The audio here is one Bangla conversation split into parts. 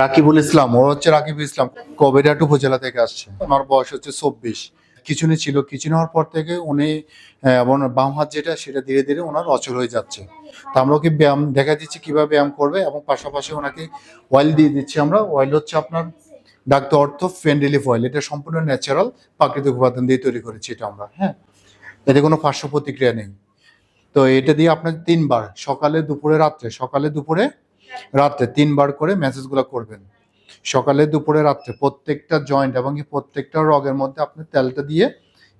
রাকিবুল ইসলাম, ও হচ্ছে রাকিবুল ইসলাম কবিরাট উপজেলা থেকে আসছে। আমার বয়স হচ্ছে চব্বিশ। কিচুনি ছিল কিচুনি হওয়ার পর থেকে উনি বাম হাত যেটা, সেটা ধীরে ধীরে ওনার অচল হয়ে যাচ্ছে। তো আমরা ওকে ব্যায়াম, দেখা দিচ্ছি কীভাবে ব্যায়াম করবে এবং পাশাপাশি ওনাকে অয়েল দিয়ে দিচ্ছি আমরা। অয়েল হচ্ছে আপনার ডাক্তার অর্থ ফেন রিলিফ অয়েল এটা সম্পূর্ণ ন্যাচারাল প্রাকৃতিক উপাদান দিয়ে তৈরি করেছি এটা আমরা হ্যাঁ। এতে কোনো পার্শ্ব প্রতিক্রিয়া নেই। তো এটা দিয়ে আপনার তিনবার, সকালে, দুপুরে, রাত্রে, সকালে, দুপুরে রাত্রে তিনবার করে ম্যাসেজগুলো করবেন। সকালে, দুপুরে, রাত্রে প্রত্যেকটা জয়েন্ট এবং প্রত্যেকটা রগের মধ্যে আপনি তেলটা দিয়ে,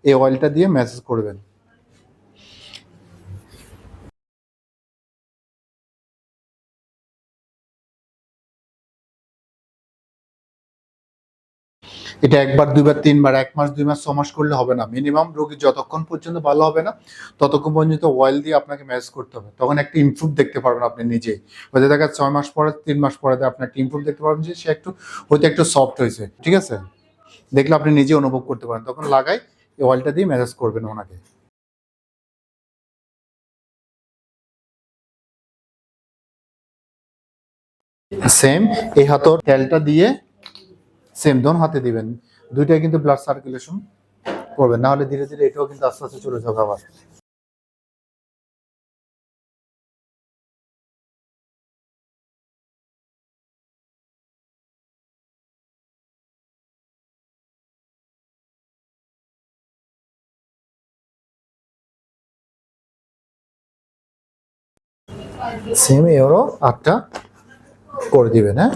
এই অয়েলটা দিয়ে ম্যাসেজ করবেন। এটা একবার, দুইবার, তিনবার, এক মাস, দুই মাস, ছ মাস করলে হবে না। মিনিমাম রোগী যতক্ষণ পর্যন্ত ভালো হবে না, ততক্ষণ পর্যন্ত অয়েল দিয়ে আপনাকে ম্যাসেজ করতে হবে। তখন একটা ইমপ্রুভ দেখতে পারবেন আপনি নিজেই। হয়তো দেখা ছয় মাস পরে, তিন মাস পরে আপনি একটা ইমপ্রুভ দেখতে পারবেন যে সে একটু, হয়তো একটু সফট হয়েছে। ঠিক আছে? দেখলে আপনি নিজে অনুভব করতে পারেন। তখন লাগাই এই অয়েলটা দিয়ে ম্যাসেজ করবেন ওনাকে। সেম এই হাতর তেলটা দিয়ে সেম দোন হাতে দিবেন। দুইটাই কিন্তু ব্লাড সার্কুলেশন করবেন। না হলে ধীরে ধীরে এটাও কিন্তু আস্তে আস্তে চলে যাবে আবার। সেম এরও আটটা করে দিবেন হ্যাঁ?